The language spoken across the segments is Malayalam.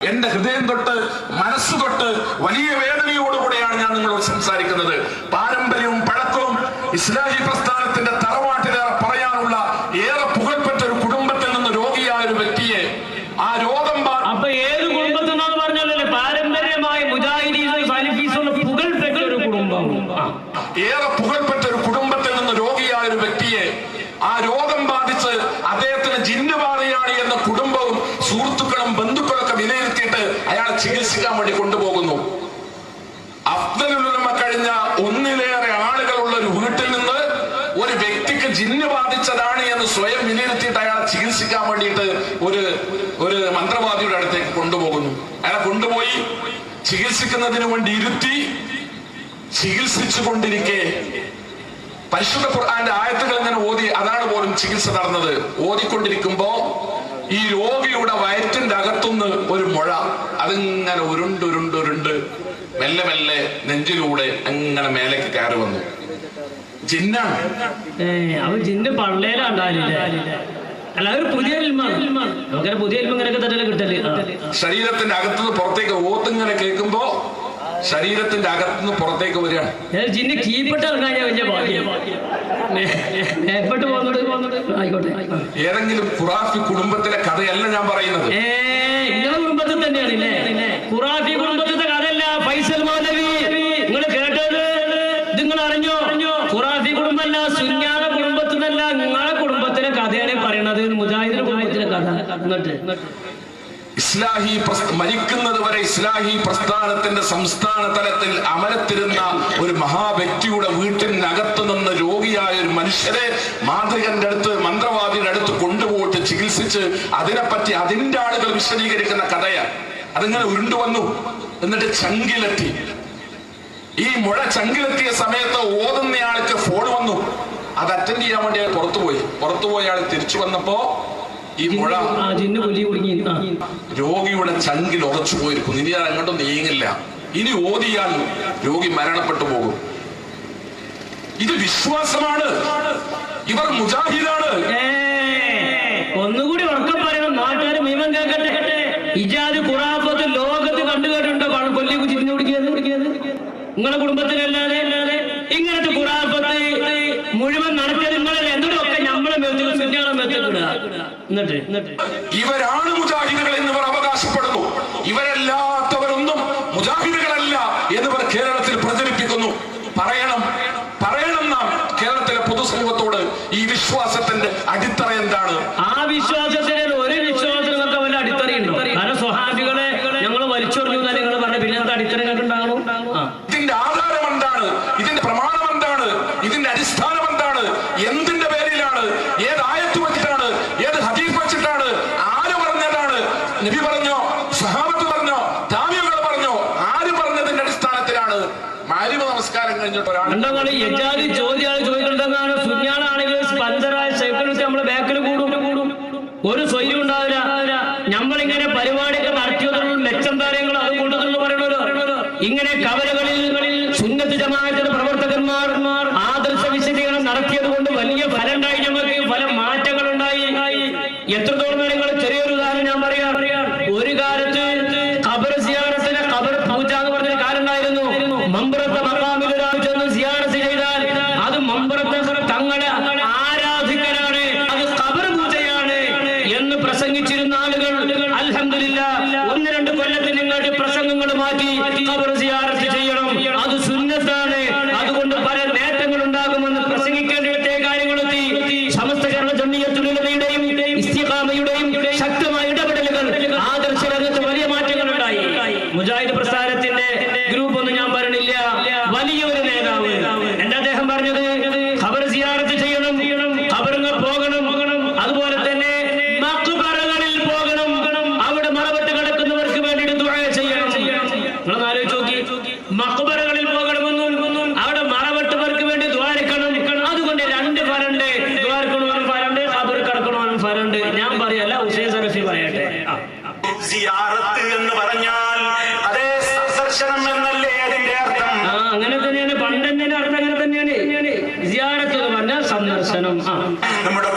എന്റെ ഹൃദയം തൊട്ട് മനസ്സ് തൊട്ട് വലിയ വേദനയോടുകൂടെയാണ് ഞാൻ നിങ്ങളോട് സംസാരിക്കുന്നത്. പാരമ്പര്യവും പഴക്കവും ഇസ്ലാഹി പ്രസ്ഥാനത്തിന്റെ തറവാട്ടിലേറെ പറയാനുള്ള ഏറെ പുകഴ്പെറ്റ ഒരു കുടുംബത്തിൽ നിന്ന് രോഗിയായ ഒരു വ്യക്തിയെ ആ രോഗം ബാ- അപ്പൊ ഏത് കുടുംബത്തിൽ നിന്നാണ് പറഞ്ഞല്ലേ പാരമ്പര്യമായി മുജാഹിദീസ് സലിഫീസുള്ള പുകൾപ്പെട്ട ഒരു കുടുംബം ആ. ഏറെ പുകഴ്പെറ്റ ഒരു കുടുംബത്തിൽ നിന്ന് രോഗിയായ ഒരു വ്യക്തിയെ ആ രോഗം ബാധിച്ച് അദ്ദേഹത്തിന് ജിന്നുബാധയാണ് എന്ന കുടുംബവും സുഹൃത്തുക്കളും ബന്ധുക്കളൊക്കെ വിലയിരുത്തിയിട്ട് അയാളെ ചികിത്സിക്കാൻ വേണ്ടി കൊണ്ടുപോകുന്നു അഫ്ദലുലമ കഴിഞ്ഞ ഒന്നിലേറെ ആളുകളുള്ള ഒരു വീട്ടിൽ നിന്ന് ഒരു വ്യക്തിക്ക് ജിന്ന് ബാധിച്ചതാണ് എന്ന് സ്വയം അയാൾ ചികിത്സിക്കാൻ വേണ്ടിയിട്ട് ഒരു ഒരു മന്ത്രവാദിയുടെ അടുത്തേക്ക് കൊണ്ടുപോകുന്നു. അയാളെ കൊണ്ടുപോയി ചികിത്സിക്കുന്നതിന് വേണ്ടി ഇരുത്തി ചികിത്സിച്ചു കൊണ്ടിരിക്കെ. പരിശുദ്ധ ഖുർആന്റെ ആയത്തുകൾ ഇങ്ങനെ ഓതി അതാണ് പോലും ചികിത്സ നടന്നത്. ഓതിക്കൊണ്ടിരിക്കുമ്പോ ഈ രോഗിയുടെ വയറ്റിന്റെ അകത്തുനിന്ന് ഒരു മുഴ അതിങ്ങനെ ഉരുണ്ട് ഉരുണ്ട് ഉരുണ്ട് മെല്ലെ മെല്ലെ നെഞ്ചിലൂടെ അങ്ങനെ മേലേക്ക് കയറി വന്നു. ജിന്നാണ്. ജിന്റെ പള്ളേലുണ്ടാവില്ല അല്ല അതൊരു പുതിയ നമുക്കൊരു പുതിയ ഇൽമ ഇങ്ങനെയൊക്കെ തന്നെ കിട്ടൽ. ശരീരത്തിന്റെ അകത്തുനിന്ന് പുറത്തേക്ക് ഓത്തിങ്ങനെ കേൾക്കുമ്പോ ശരീരത്തിന്റെ അകത്തുനിന്ന് പുറത്തേക്ക് വരികയാണ് ഏത് ജിന്ന് കീപ്പിട്ട് ഇറങ്ങാൻ വലിയ ഭാഗ്യം. മേപ്പെട്ട് പോകുന്നത് ആയിക്കോട്ടെ. ഏതെങ്കിലും ഖുറാഫി കുടുംബത്തിലെ കഥയല്ല ഞാൻ പറയുന്നത്. കുടുംബത്തിൽ തന്നെയാണ് ഖുറാഫി കുടുംബത്തിലെ കഥയല്ല ഫൈസൽ മൗലവി നിങ്ങൾ കേട്ടത് ഇത് നിങ്ങൾ അറിഞ്ഞോ ഖുറാഫി കുടുംബമല്ല സുഞ്ഞാന കുടുംബത്തിനല്ല നിങ്ങളെ കുടുംബത്തിലെ കഥയാണ് പറയണത് മുജാഹിദിന്റെ കുടുംബത്തിലെ കഥ എന്നിട്ട് ഇസ്ലാഹി മരിക്കുന്നത് വരെ ഇസ്ലാഹി പ്രസ്ഥാനത്തിന്റെ സംസ്ഥാന തലത്തിൽ അമരത്തിരുന്ന ഒരു മഹാവ്യക്തിയുടെ വീട്ടിനകത്ത് നിന്ന് രോഗിയായ ഒരു മനുഷ്യരെ മാതൃകന്റെ അടുത്ത് മന്ത്രവാദിയുടെ അടുത്ത് കൊണ്ടുപോയിട്ട് ചികിത്സിച്ച് അതിനെപ്പറ്റി അതിന്റെ ആളുകൾ വിശദീകരിക്കുന്ന കഥയാണ്. അതിങ്ങനെ ഉരുണ്ടു വന്നു. എന്നിട്ട് ചങ്കിലെത്തി. ഈ മുഴ ചങ്കിലെത്തിയ സമയത്ത് ഓതുന്നയാൾക്ക് ഫോൺ വന്നു. അത് അറ്റൻഡ് ചെയ്യാൻ വേണ്ടി അയാൾ പുറത്തുപോയി. പുറത്തുപോയി അയാൾ തിരിച്ചു വന്നപ്പോ ഈ മുഴ രോഗിയുടെ ചങ്കിൽ ഉറച്ചു പോയിരിക്കുന്നു. ഇനി ഞാൻ അങ്ങോട്ടും നീങ്ങില്ല. ഇനി ഓതിയാൽ രോഗി മരണപ്പെട്ടു പോകും. ഇത് വിശ്വാസമാണ്. ഇവർ മുജാഹിദാണ്. ഒന്നുകൂടി ഉറക്കം പറയണം. നാട്ടുകാർ മുഴുവൻ കേൾക്കട്ടെ. ഇജാദ് ഖുറാഫത്ത് ലോകത്ത് കണ്ടു കേട്ടിട്ടുണ്ടോ കൊല്ലി ചിരിഞ്ഞു കുടിക്കുന്നത് നിങ്ങളുടെ കുടുംബത്തിലല്ലാതെ ഇവരാണ് മുജാഹിദുകൾ എന്നിവർ അവകാശപ്പെടുന്നു. ഇവരല്ലാത്തവരൊന്നും മുജാഹിദുകളല്ല ഒരു സ്വൈര്യം ഉണ്ടാവില്ല. ഞമ്മളിങ്ങനെ പരിപാടിയൊക്കെ നടത്തിയതുള്ള മെച്ചം താരങ്ങൾ അത് കൊണ്ടതെന്ന് പറയണല്ലോ ഇങ്ങനെ കവലകളിൽ സന്ദർശനം നമ്മുടെ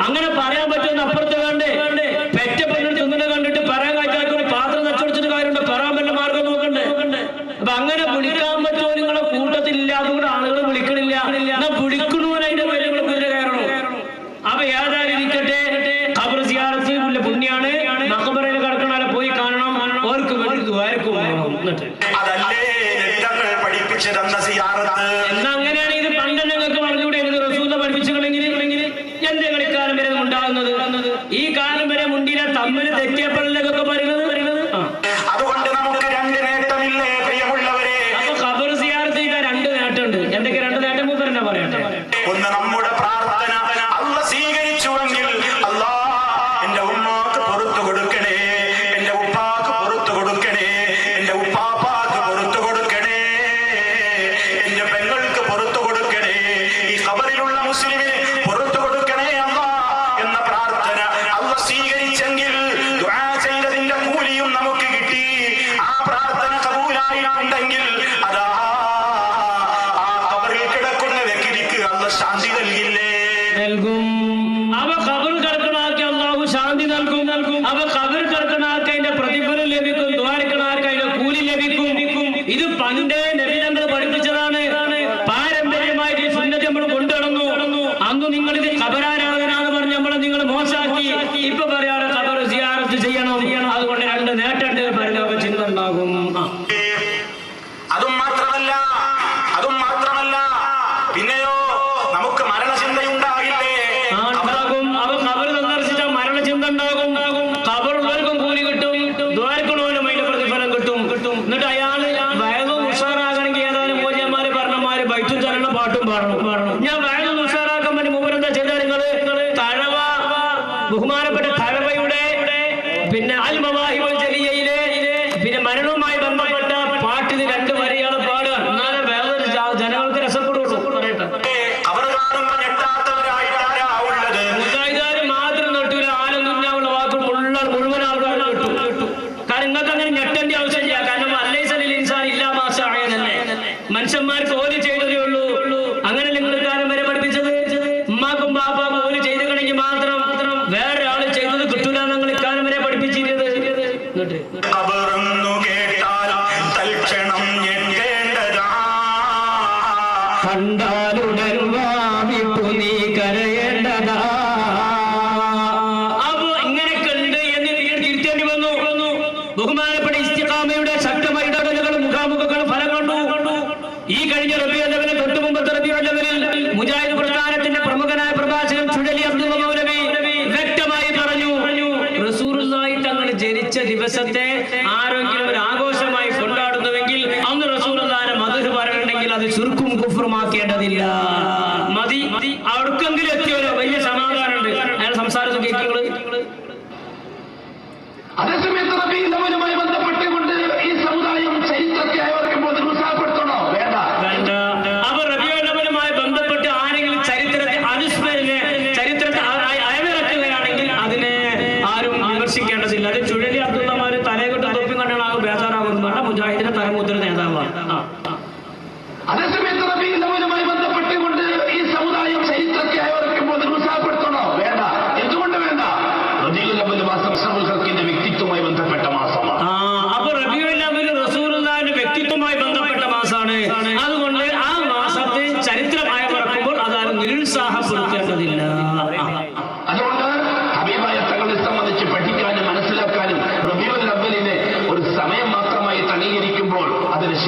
അങ്ങനെ പറയാൻ പറ്റുന്ന അപ്പുറത്തെ I'm இது பண்டே நபி പിന്നെ മരണവുമായി ബന്ധപ്പെട്ട പാട്ടിന് രണ്ടു വരെ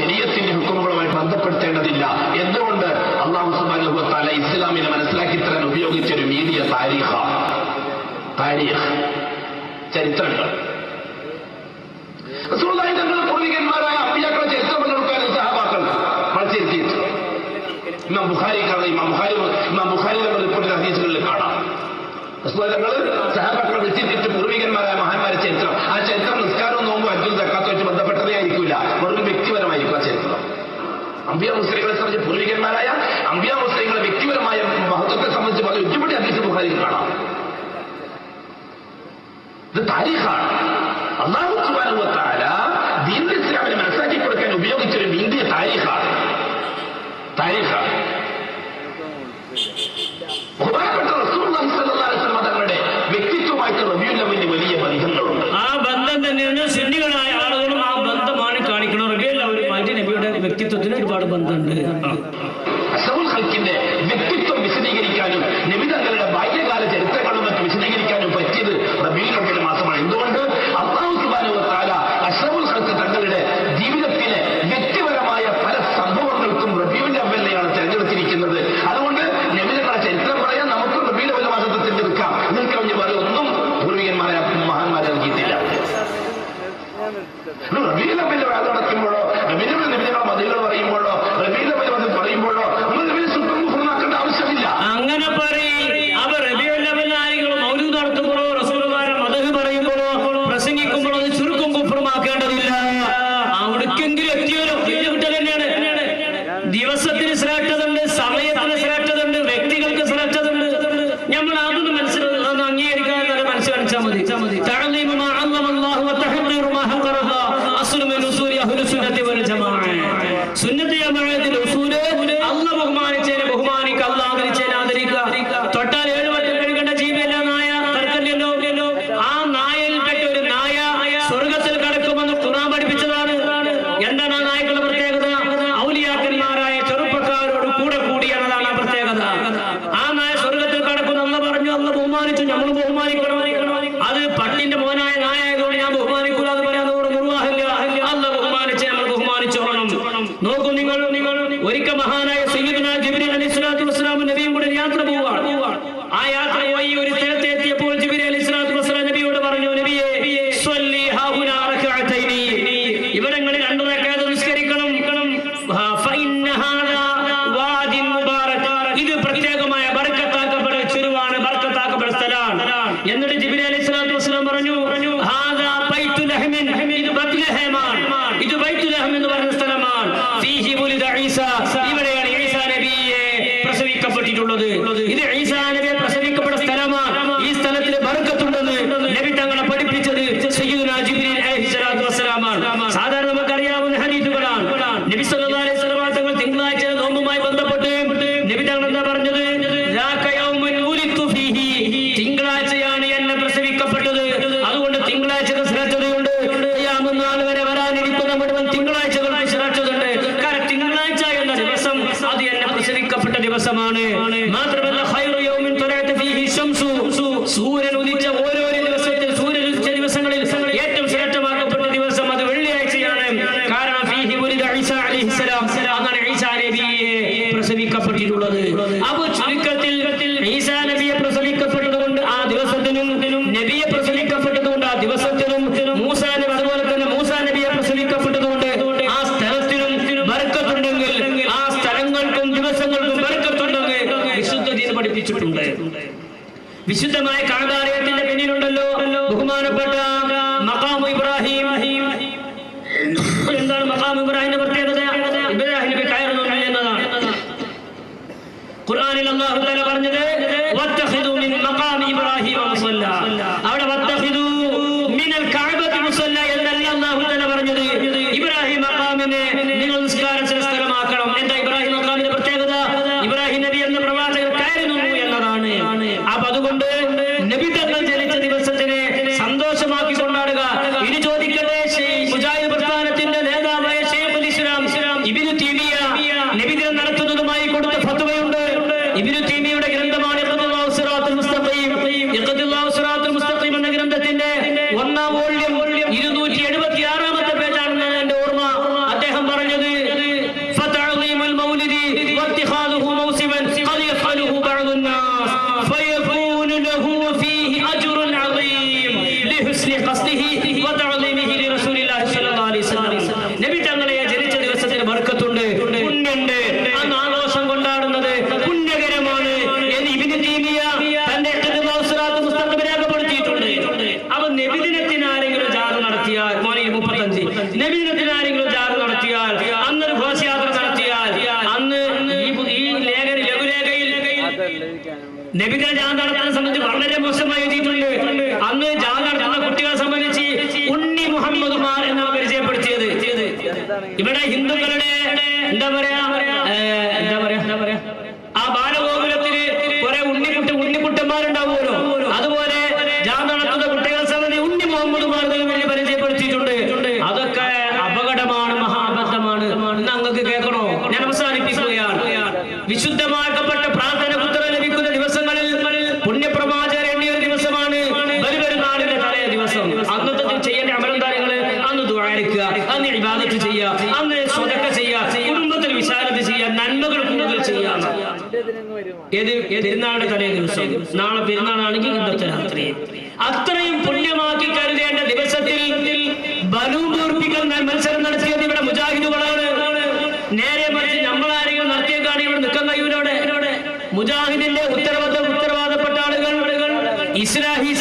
നിയത്തിന്റെ ഹുക്കുമുകളുമായി ബന്ധപ്പെടുത്തേണ്ടതില്ല. എന്തുകൊണ്ട്? അള്ളാഹു സുബാനുഭവത്താല ഇസ്ലാമിനെ മനസ്സിലാക്കി തരാൻ ഉപയോഗിച്ച ഒരു മീഡിയ താരീഖ. താരീഖ്. ചരിത്രങ്ങൾ. പൂർവികന്മാരായ ഇമാം ബുഖാരി ഇമാം ഇമാം പൂർവികന്മാരായ ചരിത്രം ആ ചരിത്രം അമ്പിയ മുസ്ലിങ്ങളെ സംബന്ധിച്ച് പൂർവികന്മാരായ അമ്പിയ മുസ്ലിങ്ങളെ വ്യക്തിപരമായ മഹത്വത്തെ സംബന്ധിച്ച് പല ഒറ്റപ്പെട്ടി അഭിസ് ബുഹാരി കാണാം. ഇത് താരിഖാണ്. അള്ളാഹു സുബാനുവത്താല ദീൻ ഇസ്ലാമിനെ മനസ്സിലാക്കി കൊടുക്കാൻ ഉപയോഗിച്ചൊരു ഇന്ത്യ താരിഖാണ്. താരിഖാണ്. ദേവാലയത്തിന്റെ പിന്നിലുണ്ടല്ലോ. ബഹുമാനപ്പെട്ട മഖാം ഇബ്രാഹിം. എന്താണ് മഖാം ഇബ്രാഹിമിന്റെ പ്രത്യേകത? ഇബ്രാഹിം കയറുന്നു എന്നതാണ്. ഖുർആാനിൽ അള്ളാഹു തല പറഞ്ഞത് İbn-i ഏത് പെരുന്നാളിന്റെ തലേ ദിവസം? നാളെ പെരുന്നാളാണെങ്കിൽ ഇന്നത്തെ രാത്രി അത്രയും പുണ്യമാക്കി കരുതേണ്ട ദിവസത്തിൽ ബലൂ പൂർപ്പിക്കൽ മത്സരം നടത്തിയത് ഇവിടെ മുജാഹിദുകളാണ്. നേരെ മറിച്ച് നമ്മളാരെങ്കിലും നടത്തിയേക്കാണ് ഇവിടെ നിൽക്കുന്ന കഴിവിലൂടെ മുജാഹിദിന്റെ ഉത്തരവാദ ഉത്തരവാദപ്പെട്ട ആളുകൾ. ഇസ്ലാഹി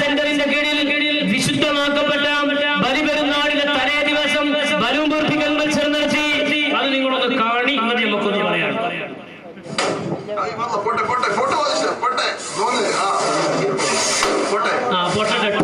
important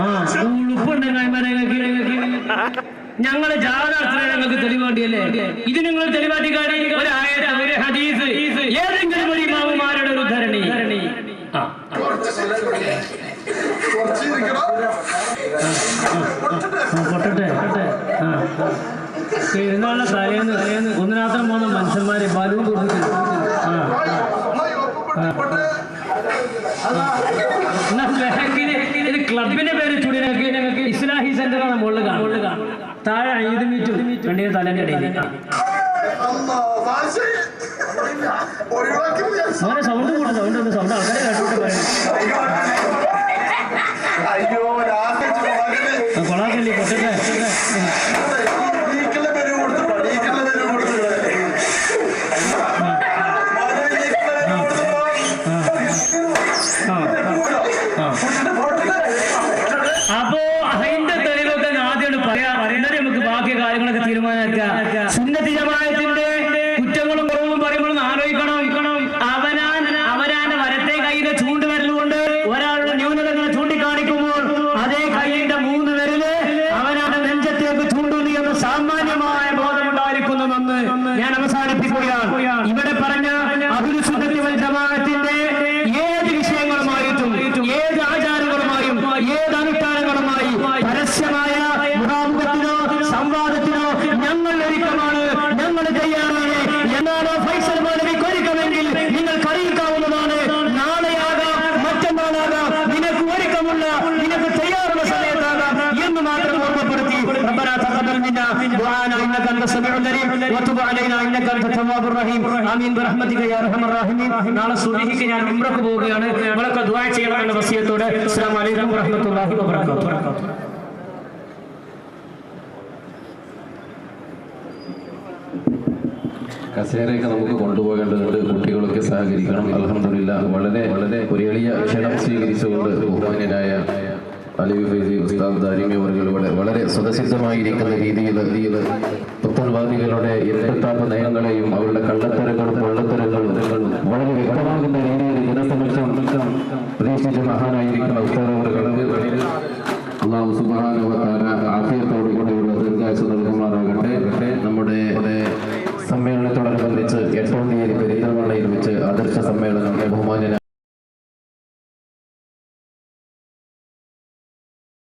ആ ഞങ്ങളെ ജാതാർത്ഥന ഞങ്ങൾക്ക് തെളിവേണ്ടിയല്ലേ? ഇത് നിങ്ങൾ തെളിവാറ്റിക്കാരി ഒരു ആയത് ഒരു ഹദീസ്. ഏതെങ്കിലും ഒരു മാവുമാരുടെ ഒരു ധരണി ആ. പൊട്ടട്ടെ. പൊട്ടെ തലേന്ന് തലേന്ന് ഒന്നിനാത്രം പോകുന്ന മനുഷ്യന്മാരെ ബലൂൺ കൊടുത്തു ക്ലബിന്റെ പേര് ചുടിനൊക്കെ ഇസ്ലാഹി സെന്റർ ആണ് മുകളിൽ താഴെ അയ്യത് മീറ്റർ വണ്ടിയുടെ തലേന്റെ ഇടയിൽ. സൗണ്ട് കൂടും സൗണ്ട് ഒന്ന് സൗണ്ട് ആൾക്കാരെ കേട്ടു ആമീൻ നാളെ സുബഹിക്ക് ഞാൻ ഉംറക്ക് പോവുകയാണ്. നിങ്ങളൊക്കെ ദുആ ചെയ്യണമെന്ന വസിയത്തോടെ അസ്സലാമു അലൈക്കും വറഹ്മത്തുള്ളാഹി വബറകാതുഹു. കസേരയൊക്കെ നമുക്ക് കൊണ്ടുപോകേണ്ടതുണ്ട്. കുട്ടികളൊക്കെ സഹകരിക്കണം. അലഹമില്ല വളരെ വളരെ ഒരു എളിയ ക്ഷണം സ്വീകരിച്ചുകൊണ്ട് ബഹുമാന്യനായ അലവി ഫൈസി ഉസ്താദ് ദാരിമി അവരുടെ വളരെ സ്വതസിദ്ധമായിരിക്കുന്ന രീതിയിൽ പുത്തൻവാദികളുടെ എൺപത്താത്ത നയങ്ങളെയും അവരുടെ കള്ളത്തരങ്ങളും വെള്ളത്തരങ്ങളും വളരെ വ്യക്തമാകുന്ന രീതിയിൽ ജനസമക്ഷം പ്രതീക്ഷിച്ച മഹാനായിരിക്കുന്ന ഉസ്താദ് അവർക്ക് അള്ളാഹു സുബാനുവത്താര ആഫിയത്തോടു കൂടിയുള്ള ദീർഘായുസ് നൽകുമാറാകട്ടെ. നമ്മുടെ സമ്മേളനത്തോടനുബന്ധിച്ച് എട്ടാം തീയതി പെരിന്തൽമണ്ണയിൽ വെച്ച് ആദർശ സമ്മേളനം ബഹുമാന്യന